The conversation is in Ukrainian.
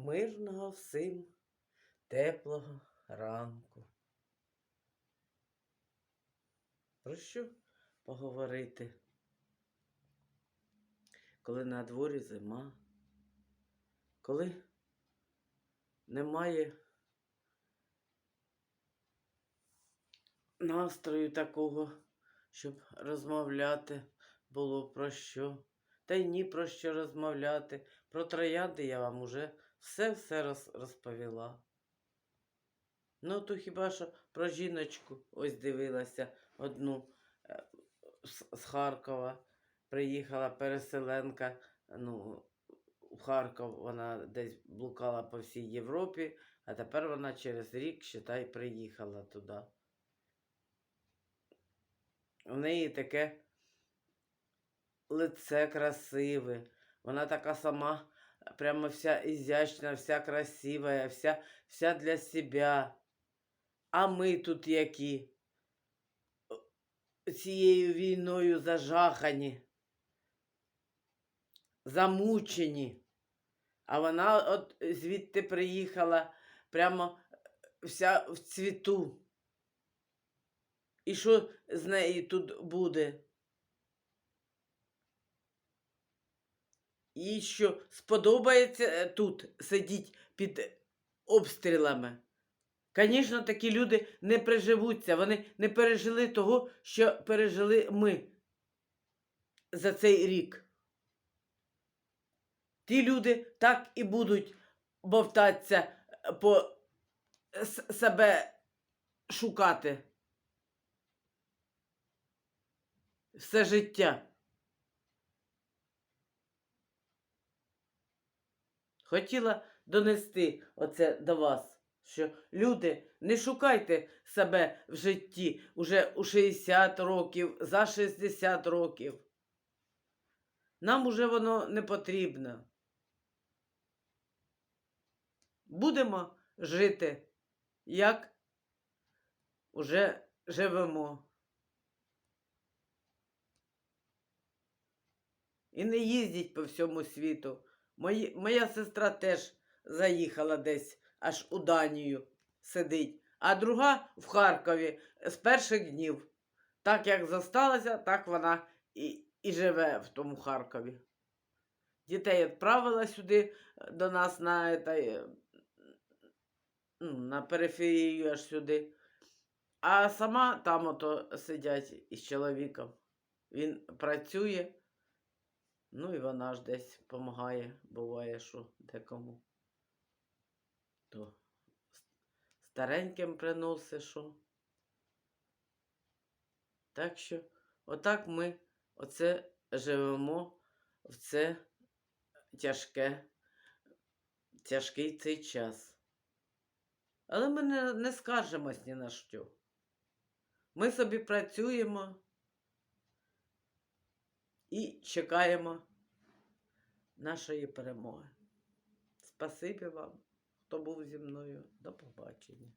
Мирного всім теплого ранку. Про що поговорити? Коли на дворі зима, коли немає настрою такого, щоб розмовляти було про що. Та й ні про що розмовляти. Про троянди я вам уже все-все роз, розповіла. Ну, то хіба що про жіночку ось дивилася одну е, з, Харкова. Приїхала переселенка. Ну, в Харків вона десь блукала по всій Європі, а тепер вона через рік, считай, приїхала туди. У неї таке лице красиве. Вона така сама, прямо вся изящна, вся красивая, вся, вся для себя. А ми тут які цією війною зажахані, замучені. А вона от звідти приїхала прямо вся в цвіту. І що з нею тут буде? Їй що сподобається е, тут сидіти під обстрілами? Звісно, такі люди не приживуться, вони не пережили того, що пережили ми за цей рік. Ті люди так і будуть бовтатися по себе шукати все життя. Хотіла донести оце до вас, що люди, не шукайте себе в житті уже у 60 років, за 60 років. Нам уже воно не потрібно. Будемо жити, як уже живемо. І не їздіть по всьому світу. Мої, моя сестра теж заїхала десь аж у Данію сидить, а друга в Харкові з перших днів. Так як зосталася, так вона і, і живе в тому Харкові. Дітей відправила сюди е, до нас на, етай, ну, на периферію аж сюди. А сама там ото сидять із чоловіком. Він працює. Ну і вона ж десь допомагає, буває, що декому. То стареньким приносить що. Так що, отак ми оце живемо в це тяжке, тяжкий цей час. Але ми не, не скаржимось ні на що. Ми собі працюємо і чекаємо нашої перемоги. Спасибі вам, хто був зі мною. До побачення.